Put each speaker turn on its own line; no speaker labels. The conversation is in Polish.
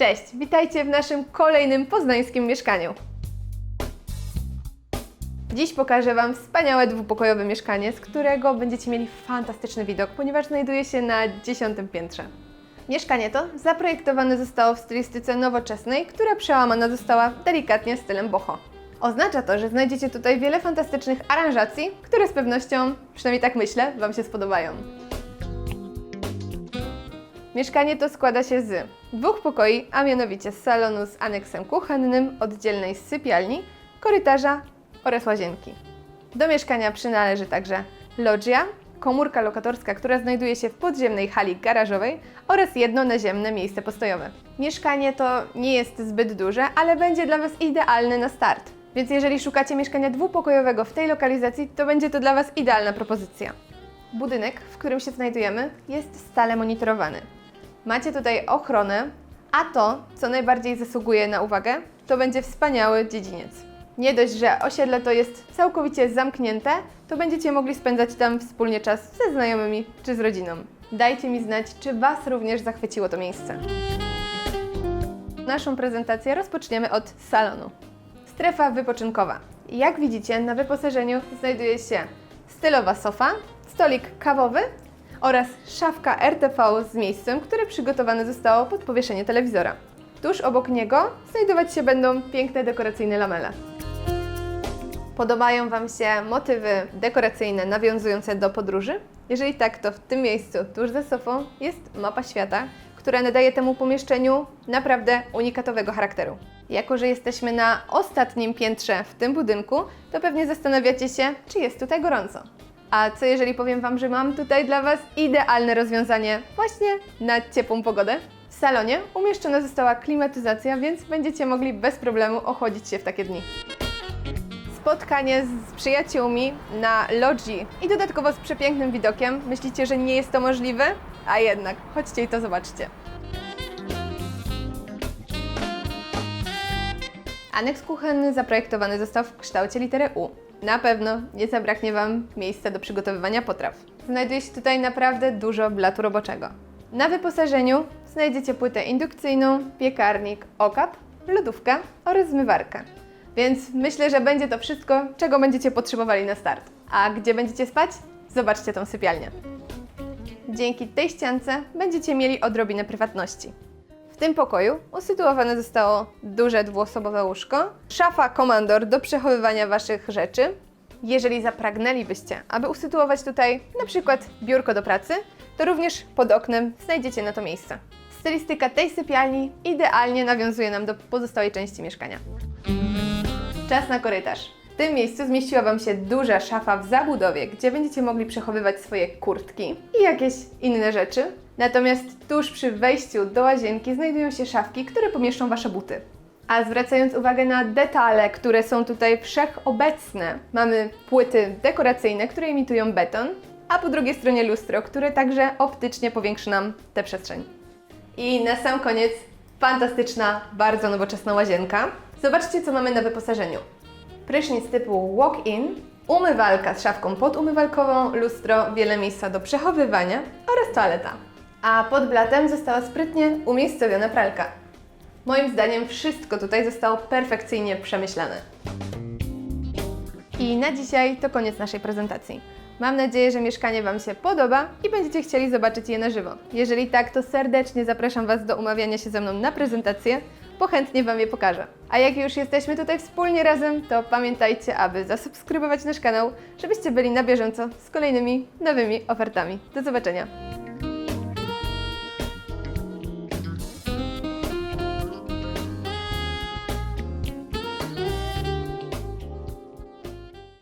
Cześć, witajcie w naszym kolejnym poznańskim mieszkaniu. Dziś pokażę Wam wspaniałe dwupokojowe mieszkanie, z którego będziecie mieli fantastyczny widok, ponieważ znajduje się na dziesiątym piętrze. Mieszkanie to zaprojektowane zostało w stylistyce nowoczesnej, która przełamana została delikatnie stylem boho. Oznacza to, że znajdziecie tutaj wiele fantastycznych aranżacji, które z pewnością, przynajmniej tak myślę, Wam się spodobają. Mieszkanie to składa się z dwóch pokoi, a mianowicie z salonu z aneksem kuchennym, oddzielnej sypialni, korytarza oraz łazienki. Do mieszkania przynależy także loggia, komórka lokatorska, która znajduje się w podziemnej hali garażowej oraz jedno naziemne miejsce postojowe. Mieszkanie to nie jest zbyt duże, ale będzie dla Was idealne na start. Więc jeżeli szukacie mieszkania dwupokojowego w tej lokalizacji, to będzie to dla Was idealna propozycja. Budynek, w którym się znajdujemy, jest stale monitorowany. Macie tutaj ochronę, a to, co najbardziej zasługuje na uwagę, to będzie wspaniały dziedziniec. Nie dość, że osiedle to jest całkowicie zamknięte, to będziecie mogli spędzać tam wspólnie czas ze znajomymi czy z rodziną. Dajcie mi znać, czy Was również zachwyciło to miejsce. Naszą prezentację rozpoczniemy od salonu. Strefa wypoczynkowa. Jak widzicie, na wyposażeniu znajduje się stylowa sofa, stolik kawowy oraz szafka RTV z miejscem, które przygotowane zostało pod powieszenie telewizora. Tuż obok niego znajdować się będą piękne dekoracyjne lamele. Podobają Wam się motywy dekoracyjne nawiązujące do podróży? Jeżeli tak, to w tym miejscu, tuż za sofą, jest mapa świata, która nadaje temu pomieszczeniu naprawdę unikatowego charakteru. Jako, że jesteśmy na ostatnim piętrze w tym budynku, to pewnie zastanawiacie się, czy jest tutaj gorąco. A co jeżeli powiem Wam, że mam tutaj dla Was idealne rozwiązanie właśnie na ciepłą pogodę? W salonie umieszczona została klimatyzacja, więc będziecie mogli bez problemu ochłodzić się w takie dni spotkanie z przyjaciółmi na lodzi i dodatkowo z przepięknym widokiem. Myślicie, że nie jest to możliwe? A jednak, chodźcie i to zobaczcie. Aneks kuchenny zaprojektowany został w kształcie litery U. Na pewno nie zabraknie Wam miejsca do przygotowywania potraw. Znajduje się tutaj naprawdę dużo blatu roboczego. Na wyposażeniu znajdziecie płytę indukcyjną, piekarnik, okap, lodówkę oraz zmywarkę. Więc myślę, że będzie to wszystko, czego będziecie potrzebowali na start. A gdzie będziecie spać? Zobaczcie tą sypialnię. Dzięki tej ściance będziecie mieli odrobinę prywatności. Tym pokoju usytuowane zostało duże dwuosobowe łóżko, szafa komandor do przechowywania Waszych rzeczy. Jeżeli zapragnęlibyście, aby usytuować tutaj na przykład biurko do pracy, to również pod oknem znajdziecie na to miejsce. Stylistyka tej sypialni idealnie nawiązuje nam do pozostałej części mieszkania. Czas na korytarz. Tym miejscu zmieściła Wam się duża szafa w zabudowie, gdzie będziecie mogli przechowywać swoje kurtki i jakieś inne rzeczy. Natomiast tuż przy wejściu do łazienki znajdują się szafki, które pomieszczą Wasze buty. A zwracając uwagę na detale, które są tutaj wszechobecne, mamy płyty dekoracyjne, które imitują beton, a po drugiej stronie lustro, które także optycznie powiększy nam tę przestrzeń. I na sam koniec fantastyczna, bardzo nowoczesna łazienka. Zobaczcie, co mamy na wyposażeniu. Prysznic typu walk-in, umywalka z szafką podumywalkową, lustro, wiele miejsca do przechowywania oraz toaleta. A pod blatem została sprytnie umiejscowiona pralka. Moim zdaniem wszystko tutaj zostało perfekcyjnie przemyślane. I na dzisiaj to koniec naszej prezentacji. Mam nadzieję, że mieszkanie Wam się podoba i będziecie chcieli zobaczyć je na żywo. Jeżeli tak, to serdecznie zapraszam Was do umawiania się ze mną na prezentację, bo chętnie Wam je pokażę. A jak już jesteśmy tutaj wspólnie razem, to pamiętajcie, aby zasubskrybować nasz kanał, żebyście byli na bieżąco z kolejnymi nowymi ofertami. Do zobaczenia!